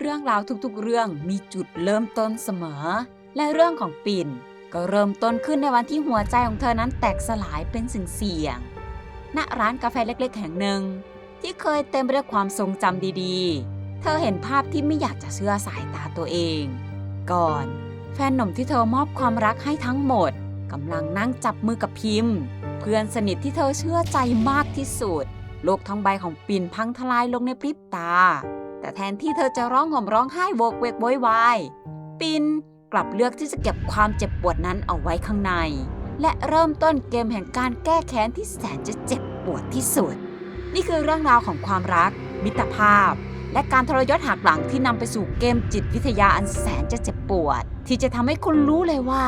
เรื่องราวทุกๆ เรื่องมีจุดเริ่มต้นเสมอ และเรื่องของปิ่น ก็เริ่มต้นขึ้นในวันที่หัวใจของเธอนั้นแตกสลายเป็นสิ่งเสี่ยง ณร้านกาแฟเล็กๆ แห่งหนึ่ง ที่เคยเต็มไปด้วยความทรงจำดีๆ เธอเห็นภาพที่ไม่อยากจะเชื่อสายตาตัวเอง ก่อน แฟนหนุ่มที่เธอมอบความรักให้ทั้งหมดกำลังนั่งจับมือกับพิมพ์ เพื่อนสนิทที่เธอเชื่อใจมากที่สุด โลกทั้งใบของปิ่นพังทลายลงในพริบตา แต่แทนที่เธอจะร้องห่มร้องไห้โวกเวกโวยวายปินกลับเลือกที่จะเก็บความเจ็บปวดนั้นเอาไว้ข้างใน และเริ่มต้นเกมแห่งการแก้แค้นที่แสนจะเจ็บปวดที่สุด นี่คือเรื่องราวของความรัก มิตรภาพ และการทรยศหักหลังที่นำไปสู่เกมจิตวิทยาอันแสนจะเจ็บปวด ที่จะทำให้คุณรู้เลยว่า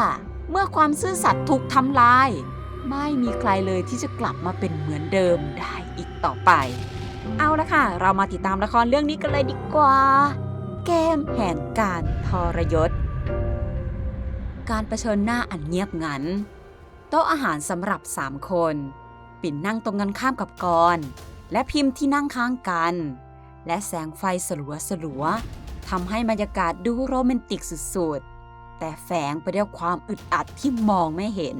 เมื่อความซื่อสัตย์ถูกทำลาย ไม่มีใครเลยที่จะกลับมาเป็นเหมือนเดิมได้อีกต่อไป เอาละค่ะ เรามาติดตามละครเรื่องนี้กันเลยดีกว่า เกมแห่งการทรยศ การประชิญหน้าอันเงียบงัน โต๊ะอาหารสำหรับสามคน ปิ่นนั่งตรงกันข้ามกับกรณ์และพิมพ์ที่นั่งข้างกัน และแสงไฟสลัวสลัวทำให้บรรยากาศดูโรแมนติกสุดๆ แต่แฝงไปด้วยความอึดอัดที่มองไม่เห็น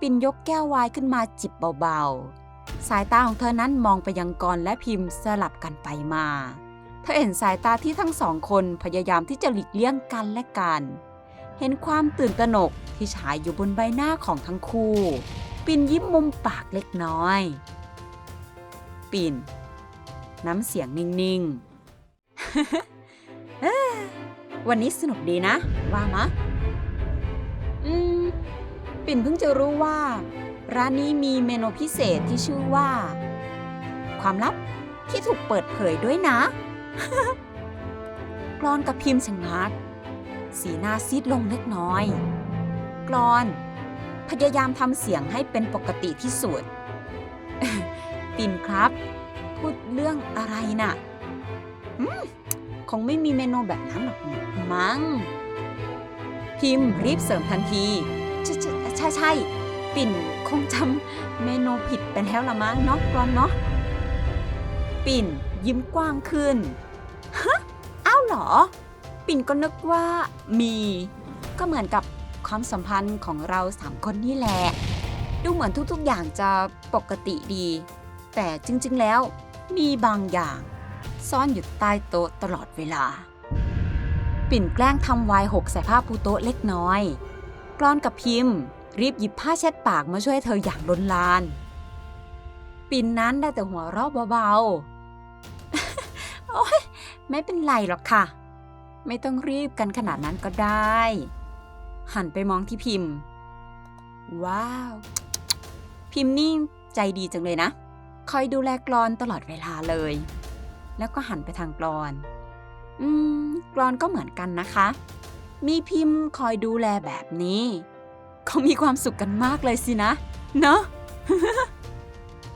ปิ่นยกแก้ววายขึ้นมาจิบเบาๆ สายตาของเธอนั้นมองไปยังกรและพิมพ์สลับกันไปมา เธอเห็นสายตาที่ทั้งสองคนพยายามที่จะหลีกเลี่ยงกันและกัน เห็นความตื่นตระหนกที่ฉายอยู่บนใบหน้าของทั้งคู่ ปินยิ้มมุมปากเล็กน้อย ปินน้ำเสียงนิ่งๆ วันนี้สนุกดีนะ ว่ามะ อืม ปิ่นเพิ่งจะรู้ว่า ร้านนี้มีเมนูพิเศษที่ชื่อว่า ความลับที่ถูกเปิดเผยด้วยนะ กรอนกับพิมพ์ชะงัก สีหน้าซีดลงเล็กน้อย กรอน พยายามทำเสียงให้เป็นปกติที่สุด ปิ่นครับ พูดเรื่องอะไรน่ะคงไม่มีเมนูแบบนั้นหรอกมั้ง พิมพ์รีบเสริมทันที ใช่ใช่ใช่ใช่ ปิ่นคงจำเมนูผิดไปแล้วละมั้งเนาะกรอนเนาะปิ่นยิ้มกว้างขึ้นฮะอ้าวเหรอ ปิ่นก็นึกว่ามี ก็เหมือนกับความสัมพันธ์ของเราสามคนนี่แหละ ดูเหมือนทุกๆอย่างจะปกติดี แต่จริงๆแล้วมีบางอย่าง ซ่อนอยู่ใต้โต๊ะตลอดเวลา ปิ่นแกล้งทำวายหกใส่ผ้าปูโต๊ะเล็กน้อยกรอนกับพิมพ์ รีบหยิบผ้าเช็ดปากมาช่วยเธออย่างล้นลาน ปินนั้นได้แต่หัวเราะเบาๆ โอ๊ยไม่เป็นไรหรอกค่ะ ไม่ต้องรีบกันขนาดนั้นก็ได้ หันไปมองที่พิมพ์ ว้าว พิมพ์นี่ใจดีจังเลยนะ คอยดูแลกรอนตลอดเวลาเลย แล้วก็หันไปทางกรอน อืม กรอนก็เหมือนกันนะคะ มีพิมพ์คอยดูแลแบบนี้ คงมีความสุขกันมากเลยสินะ เนอะ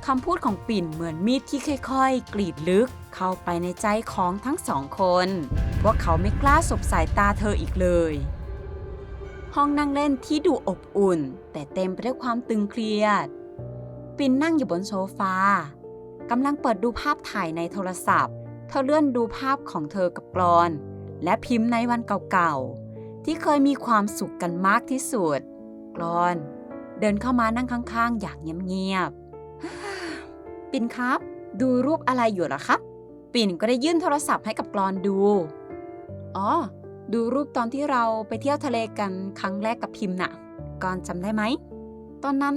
คำพูดของปิ่นเหมือนมีดที่ค่อยๆ กรีดลึก เข้าไปในใจของทั้งสองคน พวกเขาไม่กล้าสบสายตาเธออีกเลย ห้องนั่งเล่นที่ดูอบอุ่น แต่เต็มไปด้วยความตึงเครียด ปิ่นนั่งอยู่บนโซฟากำลังเปิดดูภาพถ่ายในโทรศัพท์ เธอเลื่อนดูภาพของเธอกับกรอน และพิมพ์ในวันเก่าๆ ที่เคยมีความสุขกันมากที่สุด กรอน เดินเข้ามานั่งข้างๆ อย่างเงียบๆ ปิ่นครับ ดูรูปอะไรอยู่หรอครับ ปิ่นก็ได้ยื่นโทรศัพท์ให้กับกรอนดู อ๋อ ดูรูปตอนที่เราไปเที่ยวทะเลกันครั้งแรกกับพิมพ์น่ะกรอนจำได้ไหม ตอนนั้น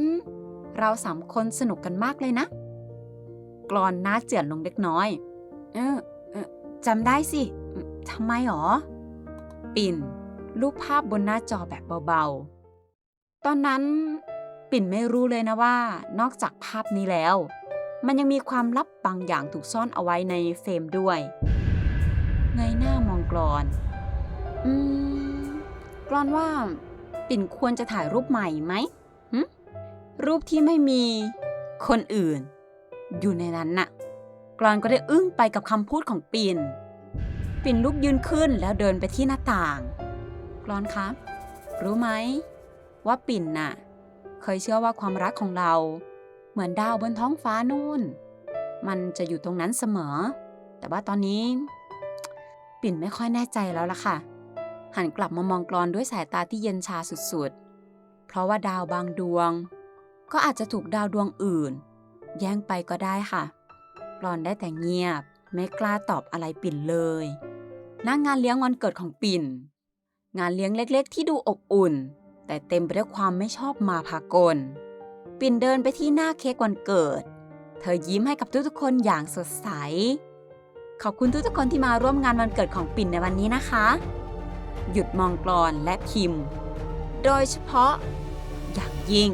เราสามคนสนุกกันมากเลยนะ กรอนหน้าเจือนลงเล็กน้อย เออเออจำได้สิ ทำไมหรอ ปิ่น รูปภาพบนหน้าจอแบบเบาๆ ตอนนั้นปิ่นไม่รู้เลยนะว่า นอกจากภาพนี้แล้ว มันยังมีความลับบางอย่างถูกซ่อนเอาไว้ในเฟรมด้วยเงหน้ามองกรอน อืม กรอนว่า ปิ่นควรจะถ่ายรูปใหม่ไหมหรูปที่ไม่มีคนอื่น อยู่ในนั้นน่ะ กรอนก็ได้อึ้งไปกับคำพูดของปิ่น ปิ่นลุกยืนขึ้นแล้วเดินไปที่หน้าต่าง กรอนครับ รู้ไหม ว่าปิ่นน่ะ เคยเชื่อว่าความรักของเรา เหมือนดาวบนท้องฟ้านู่น มันจะอยู่ตรงนั้นเสมอ แต่ว่าตอนนี้ ปิ่นไม่ค่อยแน่ใจแล้วล่ะค่ะ หันกลับมามองกรอนด้วยสายตาที่เย็นชาสุดๆ เพราะว่าดาวบางดวง ก็อาจจะถูกดาวดวงอื่น แย่งไปก็ได้ค่ะกรอนได้แต่เงียบ ไม่กล้าตอบอะไรปิ่นเลยณงานเลี้ยงวันเกิดของปิ่น งานเลี้ยงเล็กๆ ที่ดูอบอุ่น แต่เต็มไปด้วยความไม่ชอบมาพากล ปิ่นเดินไปที่หน้าเค้กวันเกิด เธอยิ้มให้กับทุกๆคนอย่างสดใส ขอบคุณทุกๆคนที่มาร่วมงานวันเกิดของปิ่นในวันนี้นะคะ หยุดมองกรอนและพิมพ์ โดยเฉพาะ อย่างยิ่ง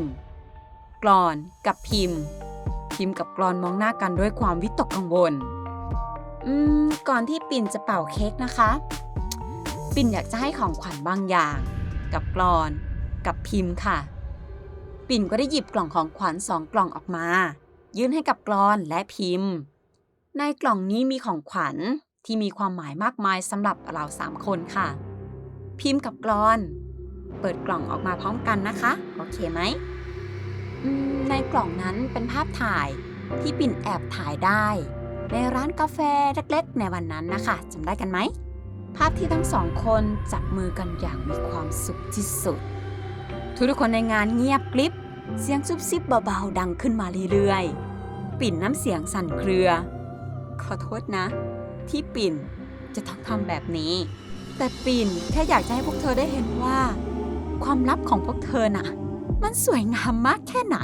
กรอนกับพิมพ์ พิมพ์กับกรอนมองหน้ากันด้วยความวิตกกังวล อืม ก่อนที่ปิ่นจะเป่าเค้กนะคะ ปิ่นอยากจะให้ของขวัญบางอย่าง กับกรอน กับพิมพ์ค่ะ ปิ่นก็ได้หยิบกล่องของขวัญสองกล่องออกมา ยื่นให้กับกรอนและพิมพ์ ในกล่องนี้มีของขวัญที่มีความหมายมากมายสำหรับเราสามคนค่ะ พิมพ์กับกรอน เปิดกล่องออกมาพร้อมกันนะคะ โอเคไหมในกล่องนั้นเป็นภาพถ่ายที่ปิ่นแอบถ่ายได้ ในร้านกาแฟเล็กๆ ในวันนั้นนะคะจำได้กันไหมภาพที่ทั้งสองคนจับมือกันอย่างมีความสุขที่สุด ทุกคนในงานเงียบกริบ เสียงซุบซิบเบาๆดังขึ้นมาเรื่อยๆ ปิ่นน้ำเสียงสั่นเครือ ขอโทษนะ ที่ปิ่นจะต้องทำแบบนี้ แต่ปิ่นแค่อยากจะให้พวกเธอได้เห็นว่า ความลับของพวกเธอน่ะ มันสวยงามมากแค่ไหน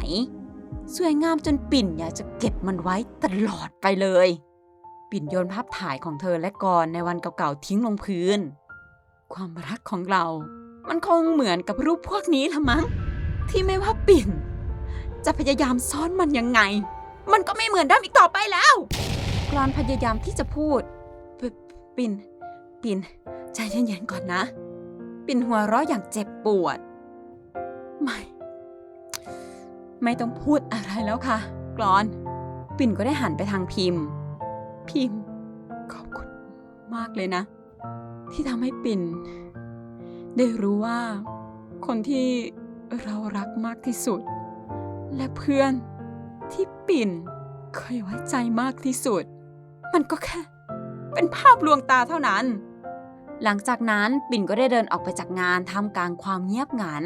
สวยงามจนปิ่นอยากจะเก็บมันไว้ตลอดไปเลย ปิ่นโยนภาพถ่ายของเธอและกรในวันเก่าๆทิ้งลงพื้น ความรักของเรา มันคงเหมือนกับรูปพวกนี้ละมั้ง ที่ไม่ว่าปิ่น จะพยายามซ่อนมันยังไง มันก็ไม่เหมือนเดิมอีกต่อไปแล้วกรอนพยายามที่จะพูดปปิ่น ปิ่น ใจเย็นๆก่อนนะ ปิ่นหัวเราะอย่างเจ็บปวด ไม่ ไม่ต้องพูดอะไรแล้วค่ะกรอน ปิ่นก็ได้หันไปทางพิมพ์ พิมพ์ ขอบคุณมากเลยนะ ที่ทำให้ปิ่น ได้รู้ว่า คนที่เรารักมากที่สุด และเพื่อนที่ปิ่นเคยไว้ใจมากที่สุด มันก็แค่ เป็นภาพลวงตาเท่านั้น หลังจากนั้นปิ่นก็ได้เดินออกไปจากงานท่ามกลางความเงียบงัน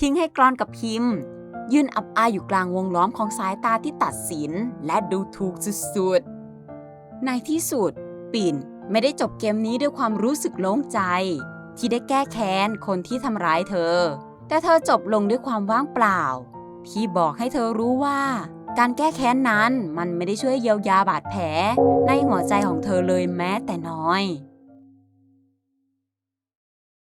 ทิ้งให้กรอนกับพิมพ์ ยืนอับอายอยู่กลางวงล้อมของสายตาที่ตัดสินและดูถูกสุดๆในที่สุด ปิ่นไม่ได้จบเกมนี้ด้วยความรู้สึกโล่งใจ ที่ได้แก้แค้นคนที่ทำร้ายเธอ แต่เธอจบลงด้วยความว่างเปล่า ที่บอกให้เธอรู้ว่า การแก้แค้นนั้นมันไม่ได้ช่วยเยียวยาบาดแผลในหัวใจของเธอเลยแม้แต่น้อย